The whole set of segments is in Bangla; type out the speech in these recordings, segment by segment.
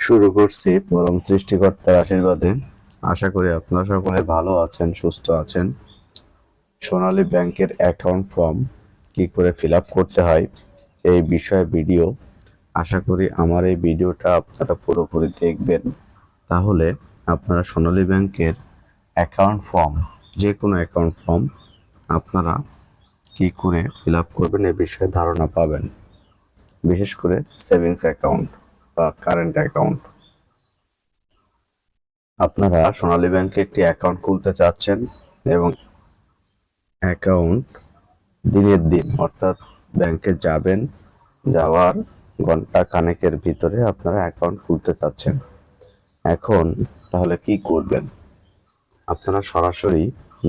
শুরু করছি পরম সৃষ্টিকর্তার আশীর্বাদে। আশা করি আপনারা সকলে ভালো আছেন, সুস্থ আছেন। সোনালী ব্যাংকের অ্যাকাউন্ট ফর্ম কি করে ফিল করতে হয় এই বিষয়ে ভিডিও। আশা করি আমার এই ভিডিওটা আপনারা পুরোপুরি দেখবেন। তাহলে আপনারা সোনালী ব্যাংকের অ্যাকাউন্ট ফর্ম যে কোনো অ্যাকাউন্ট ফর্ম, আপনারা কি করে ফিল করবেন এ বিষয়ে ধারণা পাবেন। বিশেষ করে সেভিংস অ্যাকাউন্ট। বা কারেন্ট অ্যাকাউন্ট আপনারা সোনালী ব্যাংকে একটি অ্যাকাউন্ট খুলতে চাচ্ছেন এবং অ্যাকাউন্ট দিনের দিন অর্থাৎ ব্যাংকে যাবেন যাওয়ার ঘণ্টা কানেকের ভিতরে আপনারা অ্যাকাউন্ট খুলতে চাচ্ছেন। এখন তাহলে কি করবেন? আপনারা সরাসরি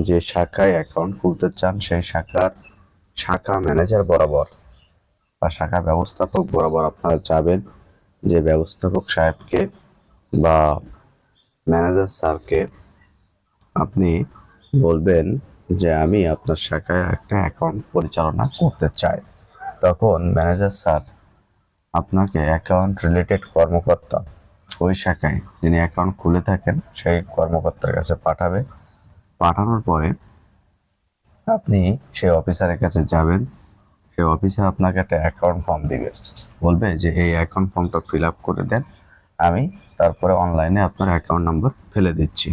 যে শাখায় অ্যাকাউন্ট খুলতে চান সেই শাখার শাখা ম্যানেজার বরাবর বা শাখা ব্যবস্থাপক বরাবর আপনারা যাবেন। যে ব্যবস্থাপক সাহেবকে বা ম্যানেজার স্যারকে আপনি বলবেন যে আমি আপনার শাখায় একটা অ্যাকাউন্ট পরিচালনা করতে চাই। তখন ম্যানেজার স্যার আপনাকে অ্যাকাউন্ট রিলেটেড কর্মকর্তা ওই শাখায় যিনি অ্যাকাউন্ট খুলে থাকেন, সেই কর্মকর্তার কাছে পাঠাবে। পাঠানোর পরে আপনি সেই অফিসারের কাছে যাবেন সেই অফিসে আপনাকে একটা অ্যাকাউন্ট ফর্ম দিবে। বলবে যে, এই অ্যাকাউন্ট ফর্মটা ফিল আপ করে দেন। আমি তারপরে অনলাইনে আপনার অ্যাকাউন্ট নাম্বার ফেলে দিচ্ছি।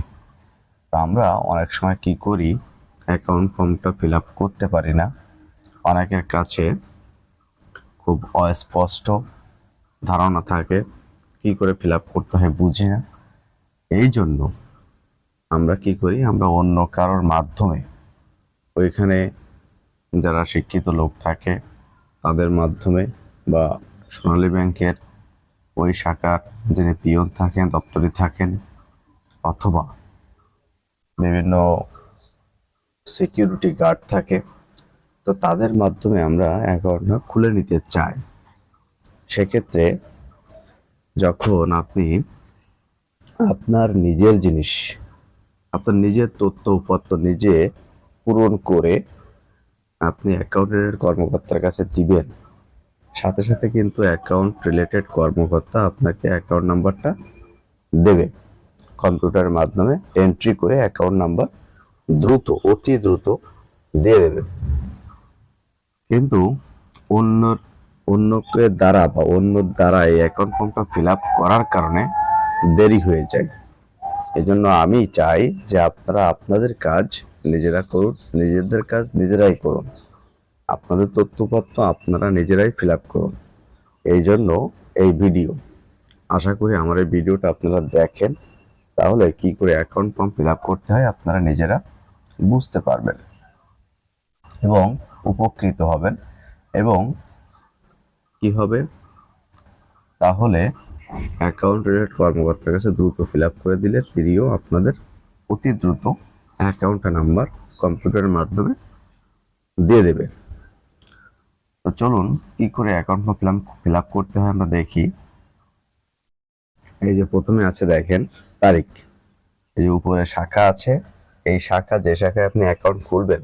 তো আমরা অনেক সময় কি করি অ্যাকাউন্ট ফর্মটা ফিল আপ করতে পারি না। অনেকের কাছে খুব অস্পষ্ট ধারণা থাকে, কি করে ফিল আপ করতে হয় বুঝি না। এই জন্য আমরা কি করি, আমরা অন্য কারোর মাধ্যমে ওইখানে যারা শিক্ষিত লোক থাকে, তাদের মাধ্যমে বা সোনালী ব্যাংকের ওই শাখার যিনি পিয়ন থাকেন, দপ্তরি থাকেন, অথবা বিভিন্ন সিকিউরিটি গার্ড থাকে, তো তাদের মাধ্যমে আমরা অ্যাকাউন্টটা খুলে নিতে চাই। সেক্ষেত্রে যখন আপনি আপনার নিজের জিনিস, আপনার নিজের তথ্য উপাত্ত নিজে পূরণ করে আপনি অ্যাকাউন্টের কর্মকর্তার কাছে দিবেন। সাথে সাথে কিন্তু অ্যাকাউন্ট রিলেটেড কর্মকর্তা আপনাকে অ্যাকাউন্ট নাম্বারটা দেবে। কম্পিউটারের মাধ্যমে এন্ট্রি করে অ্যাকাউন্ট নাম্বার দ্রুত, অতি দ্রুত দিয়ে দেবে। কিন্তু অন্য, অন্যকে দ্বারা বা অন্যর দ্বারা এই অ্যাকাউন্ট ফর্মটা ফিল করার কারণে দেরি হয়ে যায়। এজন্য আমি চাই যে আপনারা আপনাদের কাজ নিজেরা করুন, নিজেদের কাজ নিজেরাই করুন। আপনাদের তথ্যপত্র আপনারা নিজেরাই ফিল করুন। এই জন্য এই ভিডিও। আশা করি আমার এই ভিডিওটা আপনারা দেখেন। তাহলে কি করে অ্যাকাউন্ট ফর্ম ফিল করতে হয় আপনারা নিজেরা বুঝতে পারবেন এবং উপকৃত হবেন। এবং কি হবে? তাহলে অ্যাকাউন্ট রিলেটেড কর্মকর্তার কাছে দ্রুত ফিল আপ করে দিলে তিনিও আপনাদের অতি দ্রুত অ্যাকাউন্ট নাম্বার কম্পিউটারের মাধ্যমে দিয়ে দেবে তো চলুন, কি করে অ্যাকাউন্ট ফিল ফিল আপ করতে হয় আমরা দেখি। এই যে প্রথমে আছে দেখেন তারিখ। এই যে উপরে শাখা আছে, এই শাখা যে শাখায় আপনি অ্যাকাউন্ট খুলবেন,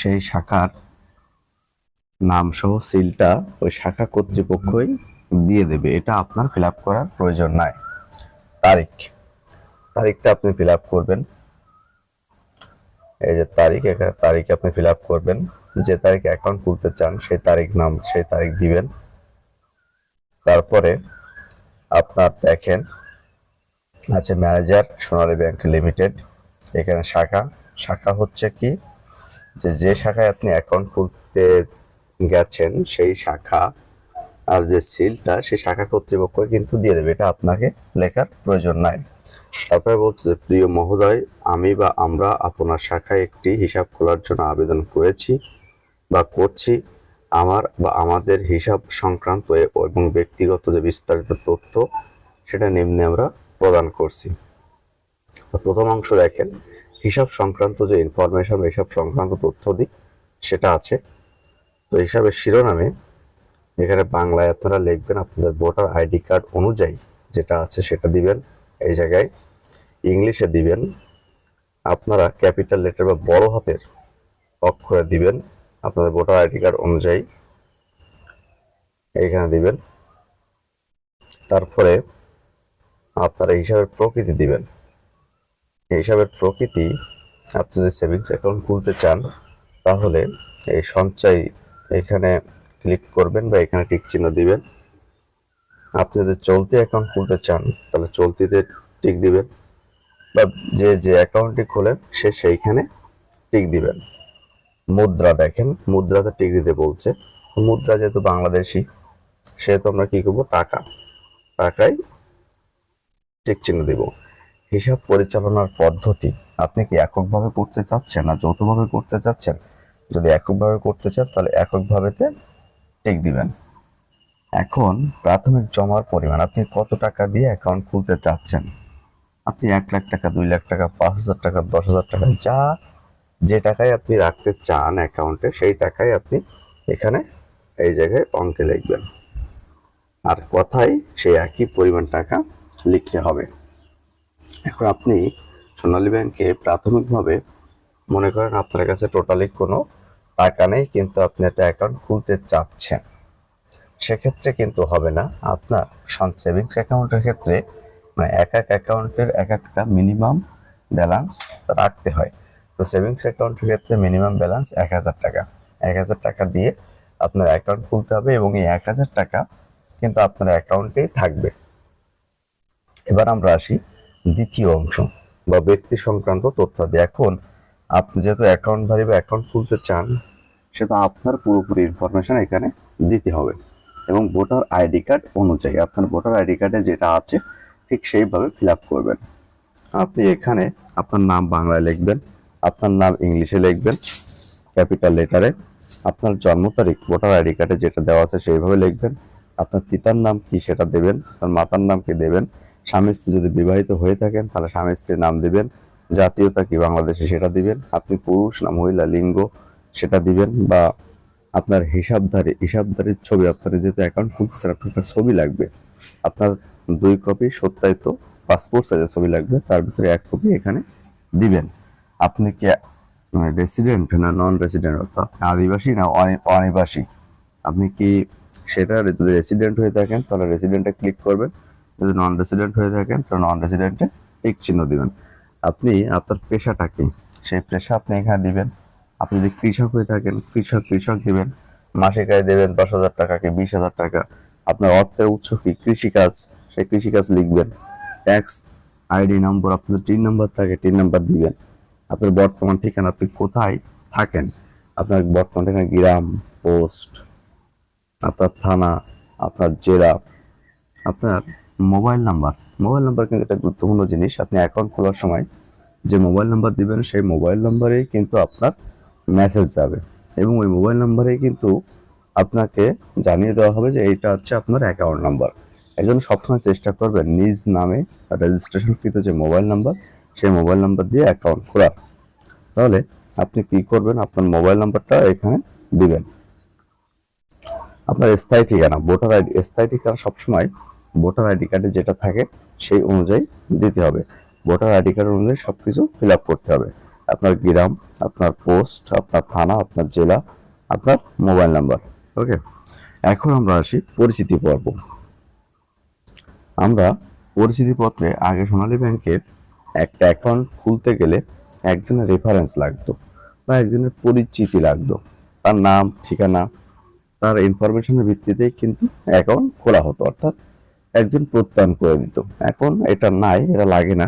সেই শাখার নাম সহ সিলটা ওই শাখা কর্তৃপক্ষই দিয়ে দেবে। এটা আপনার ফিল করার প্রয়োজন নাই। তারিখ। তারিখটা আপনি ফিল করবেন। এই যে তারিখ তারিখ আপনি ফিল করবেন। যে তারিখ অ্যাকাউন্ট খুলতে চান, সেই তারিখ নাম, সেই তারিখ দিবেন। তারপরে আপনার দেখেন, আছে ম্যানেজার সোনালী ব্যাংক লিমিটেড এখানে শাখা। শাখা হচ্ছে কি? যে যে শাখায় আপনি অ্যাকাউন্ট খুলতে গেছেন, সেই শাখা আর যে সিলটা সেই শাখা কর্তৃপক্ষ কিন্তু দিয়ে দেবে। এটা আপনাকে লেখার প্রয়োজন নাই। তারপরে বলছে যে, প্রিয় মহোদয়, আমি বা আমরা আপনার শাখায় একটি হিসাব খোলার জন্য আবেদন করেছি বা করছি। আমার বা আমাদের হিসাব সংক্রান্ত এবং ব্যক্তিগত যে বিস্তারিত তথ্য, সেটা নিম্নে আমরা প্রদান করছি। প্রথম অংশ দেখেন, হিসাব সংক্রান্ত যে ইনফরমেশন হিসাব সংক্রান্ত তথ্য দিক, সেটা আছে। তো হিসাবের শিরোনামে এখানে বাংলায় আপনারা লিখবেন আপনাদের ভোটার আইডি কার্ড অনুযায়ী যেটা আছে সেটা দিবেন, এই জায়গায় ইংলিশে দিবেন, আপনারা ক্যাপিটাল লেটার বা বড় হাতের অক্ষরে দিবেন আপনাদের ভোটার আইডি কার্ড অনুযায়ী, এইখানে দিবেন। তারপরে আপনারা হিসাবের প্রকৃতি দিবেন। হিসাবের প্রকৃতি, আপনি যদি সেভিংস অ্যাকাউন্ট খুলতে চান, তাহলে এই সঞ্চয় এখানে ক্লিক করবেন বা এখানে টিক চিহ্ন দিবেন। আপনি যদি চলতি অ্যাকাউন্ট খুলতে চান, তাহলে চলতিতে টিক দিবেন। বা যে যে অ্যাকাউন্টটি খোলেন, সে সেইখানে টিক দিবেন। মুদ্রা দেখেন, মুদ্রাতে টিক দিতে বলছে। মুদ্রা যেহেতু বাংলাদেশি, সেহেতু আমরা কি করব? টাকা, টাকায় টিক চিহ্ন দিব। হিসাব পরিচালনার পদ্ধতি, আপনি কি এককভাবে করতে চাচ্ছেন না যৌথভাবে করতে চাচ্ছেন? যদি এককভাবে করতে চান, তাহলে এককভাবেতে টিক দিবেন। এখন প্রাথমিক জমার পরিমাণ, আপনি কত টাকা দিয়ে অ্যাকাউন্ট খুলতে চাচ্ছেন? আপনি এক লাখ টাকা, দুই লাখ টাকা, পাঁচ হাজার টাকা, দশ হাজার টাকা, যা যে টাকায় আপনি রাখতে চান অ্যাকাউন্টে সেই টাকায় আপনি এখানে এই জায়গায় অঙ্কে লিখবেন। আর কথায় সেই একই পরিমাণ টাকা লিখতে হবে। এখন আপনি সোনালী ব্যাংকে প্রাথমিকভাবে মনে করেন আপনার কাছে টোটালি কোনো টাকা নেই, কিন্তু আপনি একটা অ্যাকাউন্ট খুলতে চাচ্ছেন। সেক্ষেত্রে কিন্তু হবে না। আপনার সেভিংস অ্যাকাউন্টের ক্ষেত্রে মানে এক এক অ্যাকাউন্টের এক একটা মিনিমাম ব্যালেন্স রাখতে হয়। তো সেভিংস অ্যাকাউন্টের ক্ষেত্রে মিনিমাম ব্যালেন্স এক হাজার টাকা। এক হাজার টাকা দিয়ে আপনার অ্যাকাউন্ট খুলতে হবে এবং এই এক হাজার টাকা কিন্তু আপনার অ্যাকাউন্টেই থাকবে। এবার আমরা আসি দ্বিতীয় অংশ বা ব্যক্তি সংক্রান্ত তথ্য। দিয়ে এখন আপনি যেহেতু অ্যাকাউন্ট ধারী বা অ্যাকাউন্ট খুলতে চান সেটা আপনার পুরোপুরি ইনফরমেশন এখানে দিতে হবে। এবং ভোটার আইডি কার্ড অনুযায়ী আপনার ভোটার আইডি কার্ডে যেটা আছে, ঠিক সেইভাবে ফিল করবেন। আপনি এখানে আপনার নাম বাংলায় লিখবেন, আপনার নাম ইংলিশে লিখবেন ক্যাপিটাল লেটারে আপনার জন্ম তারিখ, ভোটার আইডি কার্ডে যেটা দেওয়া আছে সেইভাবে লিখবেন। আপনার পিতার নাম কি সেটা দেবেন, আপনার মাতার নাম কি দেবেন, স্বামী স্ত্রী যদি বিবাহিত হয়ে থাকেন, তাহলে স্বামী স্ত্রীর নাম দিবেন। জাতীয়তা কি বাংলাদেশে সেটা দিবেন? আপনি পুরুষ না মহিলা, লিঙ্গ সেটা দিবেন বা আপনার হিসাবধারী, হিসাবধারীর ছবি, আপনার যেহেতু অ্যাকাউন্ট খুলতেছেন, আপনার ছবি লাগবে। আপনার দুই কপি সত্যায়িত পাসপোর্ট সাইজের ছবি লাগবে, তার ভিতরে এক কপি এখানে দিবেন। আপনি কি রেসিডেন্ট না নন রেসিডেন্ট অর্থাৎ আদিবাসী না অনি- অনিবাসী? আপনি কি সেটা যদি রেসিডেন্ট হয়ে থাকেন, তাহলে রেসিডেন্টে ক্লিক করবেন। যদি নন রেসিডেন্ট হয়ে থাকেন, তাহলে নন রেসিডেন্টে টিক চিহ্ন দিবেন। আপনি আপনার পেশাটা কি সেই পেশা আপনি এখানে দিবেন। আপনি যদি কৃষক হয়ে থাকেন, কৃষক কৃষক দিবেন, মাসিক আয় দেবেন দশ হাজার টাকা কি বিশ হাজার টাকা। আপনার অর্থের উৎস কি? কৃষিকাজ, সেই কৃষিকাজ লিখবেন। ট্যাক্স আইডি নম্বর আপনার টিন নম্বর থাকে টিন নম্বর দিবেন। আপনার বর্তমান ঠিকানা আপনি কোথায় থাকেন? আপনার বর্তমান ঠিকানা গ্রাম, পোস্ট, আপনার থানা, আপনার জেলা, আপনার মোবাইল নাম্বার। মোবাইল নাম্বার কিন্তু একটা গুরুত্বপূর্ণ জিনিস। আপনি অ্যাকাউন্ট খোলার সময় যে মোবাইল নাম্বার দিবেন, সেই মোবাইল নাম্বারেই কিন্তু আপনার মেসেজ যাবে। এবং ওই মোবাইল নাম্বারেই কিন্তু আপনাকে জানিয়ে দেওয়া হবে যে এইটা হচ্ছে আপনার অ্যাকাউন্ট নাম্বার। এই জন্য সবসময় চেষ্টা করবেন নিজ নামে রেজিস্ট্রেশনকৃত যে মোবাইল নাম্বার, সেই মোবাইল নাম্বার দিয়ে অ্যাকাউন্ট খোলার তাহলে আপনি কি করবেন? আপনার মোবাইল নাম্বারটা এখানে দিবেন। আপনার স্থায়ী ঠিকানা, ভোটার আইডি, স্থায়ী ঠিকানা সবসময় ভোটার আইডি কার্ডে যেটা থাকে সেই অনুযায়ী দিতে হবে। ভোটার আইডি কার্ড অনুযায়ী সবকিছু ফিল আপ করতে হবে। আপনার গ্রাম, আপনার পোস্ট, আপনার থানা, আপনার জেলা, আপনার মোবাইল নাম্বার, ওকে? এখন আমরা আসি পরিচিতি পর্ব। আমরা পরিচিতি পত্রে আগে সোনালী ব্যাংকের একটা অ্যাকাউন্ট খুলতে গেলে একজনের রেফারেন্স লাগতো বা একজনের পরিচিতি লাগতো। তার নাম, ঠিকানা, তার ইনফরমেশনের ভিত্তিতে কিন্তু অ্যাকাউন্ট খোলা হতো, অর্থাৎ একজন প্রত্যয়ন করে দিত। এখন এটা নাই, এটা লাগে না।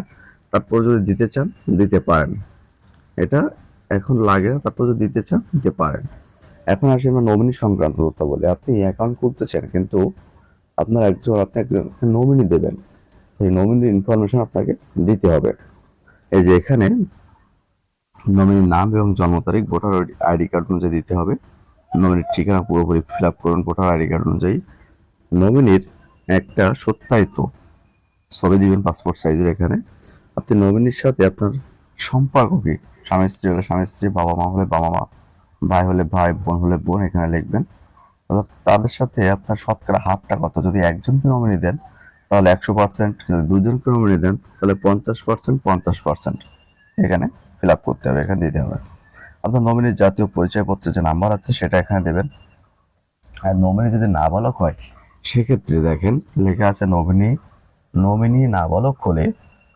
তারপর যদি দিতে চান, দিতে পারেন। এটা এখন লাগে না, তারপর যদি দিতে চান, দিতে পারেন। এখন আসি আমরা নমিনি সংক্রান্ত তথ্য বলে। আপনি অ্যাকাউন্ট খুলতেছেন, কিন্তু আপনার একজন, আপনি একজন নমিনি দেবেন। সেই নমিনির ইনফরমেশন আপনাকে দিতে হবে। এই যে এখানে নমিনির নাম এবং জন্ম তারিখ, ভোটার আইডি কার্ড অনুযায়ী দিতে হবে। নমিনির ঠিকানা পুরোপুরি ফিল আপ করুন, ভোটার আইডি কার্ড অনুযায়ী। নমিনির একটা সত্যায়িত ছবি দিবেন পাসপোর্ট সাইজের এখানে। আপনি নমিনির সাথে আপনার সম্পর্ক কি? স্বামী স্ত্রী হলে স্বামী স্ত্রী, বাবা মা হলে বাবা মা, ভাই হলে ভাই, বোন হলে বোন, এখানে লিখবেন। তাদের সাথে আপনার শতকরা হাতটা কত? যদি একজনকে নমিনি দেন, তাহলে একশো পার্সেন্ট যদি দুজনকে নমিনি দেন, তাহলে পঞ্চাশ পার্সেন্ট পঞ্চাশ পার্সেন্ট এখানে ফিল আপ করতে হবে, এখানে দিতে হবে। আপনার নমিনির জাতীয় পরিচয়পত্রের যে নাম্বার আছে, সেটা এখানে দেবেন। আর নমিনি যদি নাবালক হয় সেক্ষেত্রে দেখেন লেখা আছে নমিনি নমিনি নাবালক হলে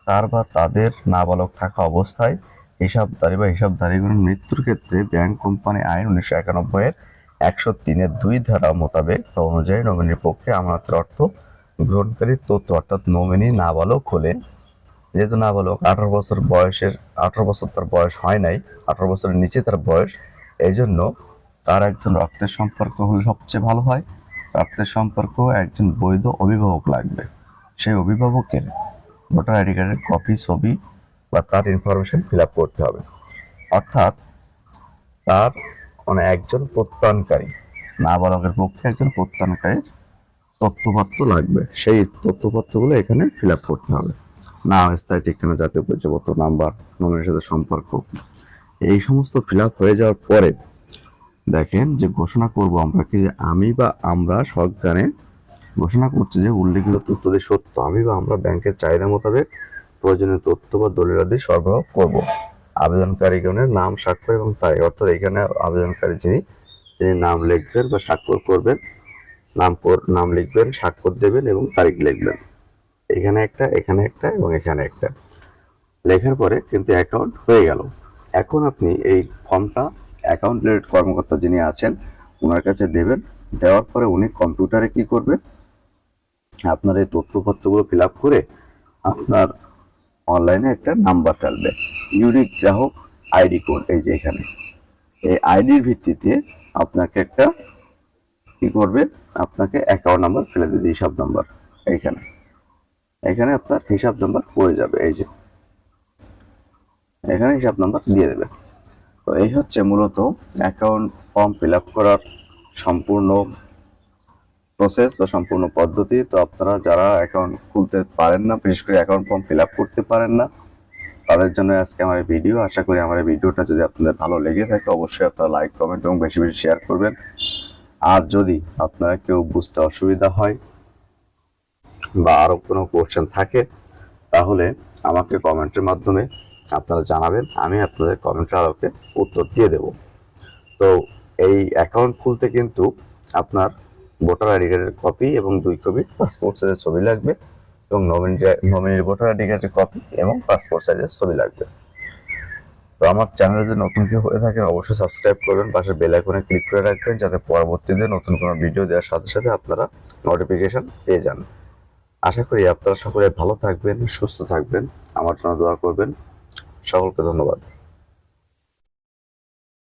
তার বা তাদের নাবালক থাকা অবস্থায় হিসাবধারী বা হিসাবদারিগুলোর মৃত্যুর ক্ষেত্রে ব্যাংক কোম্পানি আইন উনিশশো একানব্বই এর একশো তিনের দুই ধারা মোতাবেক বা অনুযায়ী নমিনির পক্ষে আমানতের অর্থ গ্রহণকারী তথ্য, অর্থাৎ নমিনি নাবালক হলে যেহেতু নাবালক আঠারো বছর বয়সের, আঠারো বছর তার বয়স হয় নাই, আঠারো বছরের নিচে তার বয়স এই জন্য তার একজন রক্তের সম্পর্ক হলে সবচেয়ে ভালো হয়। রক্তের সম্পর্ক একজন বৈধ অভিভাবক লাগবে। সেই অভিভাবকের ভোটার আইডি কার্ডের কপি, ছবি বা তার ইনফরমেশন ফিল আপ করতে হবে। অর্থাৎ তার মানে একজন প্রত্যয়নকারী, নাবালকের পক্ষে একজন প্রত্যয়নকারীর তথ্যপত্র লাগবে। সেই তথ্যপত্রগুলো এখানে ফিল আপ করতে হবে। নাম স্থায়ী ঠিকানা, জাতীয় পরিচয়পত্র নাম্বার নমিনের সাথে সম্পর্ক। এই সমস্ত ফিল আপ হয়ে যাওয়ার পরে দেখেন যে ঘোষণা করব আমরা কি যে আমি বা আমরা সজ্ঞানে ঘোষণা করছি যে উল্লেখিত তথ্যদের সত্য। আমি বা আমরা ব্যাংকের চাহিদা মোতাবেক প্রয়োজনীয় তথ্য বা দলিলাদি সরবরাহ করব। আবেদনকারীগণের নাম স্বাক্ষর এবং তাই অর্থাৎ এখানে আবেদনকারী যিনি, তিনি নাম লিখবেন বা স্বাক্ষর করবেন, নাম নাম লিখবেন, স্বাক্ষর দেবেন এবং তারিখ লিখবেন। এখানে একটা এখানে একটা এবং এখানে একটা। লেখার পরে কিন্তু অ্যাকাউন্ট হয়ে গেল। এখন আপনি এই ফর্মটা অ্যাকাউন্ট রিলেটেড কর্মকর্তা যিনি আছেন ওনার কাছে দেবেন। দেওয়ার পরে উনি কম্পিউটারে কি করবে? আপনার এই তথ্যপত্রগুলো ফিল করে আপনার অনলাইনে একটা নাম্বার ফেলবে। ইউনিক গ্রাহক আইডি কোড, এই যে এখানে। এই আইডির ভিত্তিতে আপনাকে একটা কি করবে? আপনাকে অ্যাকাউন্ট নাম্বার ফেলে দেবে হিসাব নাম্বার এইখানে এখানে আপনার হিসাব নাম্বার পড়ে যাবে, এই যে। এখানে হিসাব নাম্বার দিয়ে দেবে। তো এই হচ্ছে মূলত অ্যাকাউন্ট ফর্ম ফিল করার সম্পূর্ণ প্রসেস বা সম্পূর্ণ পদ্ধতি। তো আপনারা যারা অ্যাকাউন্ট খুলতে পারেন না, বিশেষ করে অ্যাকাউন্ট ফর্ম ফিল করতে পারেন না, তাদের জন্য আজকে আমার ভিডিও আশা করি আমার ভিডিওটা যদি আপনাদের ভালো লেগে থাকে, অবশ্যই আপনারা লাইক কমেন্ট এবং বেশি বেশি শেয়ার করবেন। আর যদি আপনারা কেউ বুঝতে অসুবিধা হয় বা আরও কোনো কোশ্চেন থাকে, তাহলে আমাকে কমেন্টের মাধ্যমে আপনারা জানাবেন, আমি আপনাদের কমেন্টের আলোকে উত্তর দিয়ে দেব। তো এই অ্যাকাউন্ট খুলতে কিন্তু আপনার ভোটার আইডি কার্ডের কপি এবং দুই কপি পাসপোর্ট সাইজের ছবি লাগবে এবং নমিনি নমিনির ভোটার আইডি কার্ডের কপি এবং পাসপোর্ট সাইজের ছবি লাগবে। তো আমার চ্যানেলে যদি নতুন কেউ হয়ে থাকেন অবশ্যই সাবস্ক্রাইব করবেন, পাশে বেল আইকনে ক্লিক করে রাখবেন, যাতে পরবর্তীতে নতুন কোনো ভিডিও দেওয়ার সাথে সাথে আপনারা নোটিফিকেশন পেয়ে যান। আশা করি আপনারা সকলে ভালো থাকবেন, সুস্থ থাকবেন। আমার জন্য দোয়া করবেন। সকলকে ধন্যবাদ।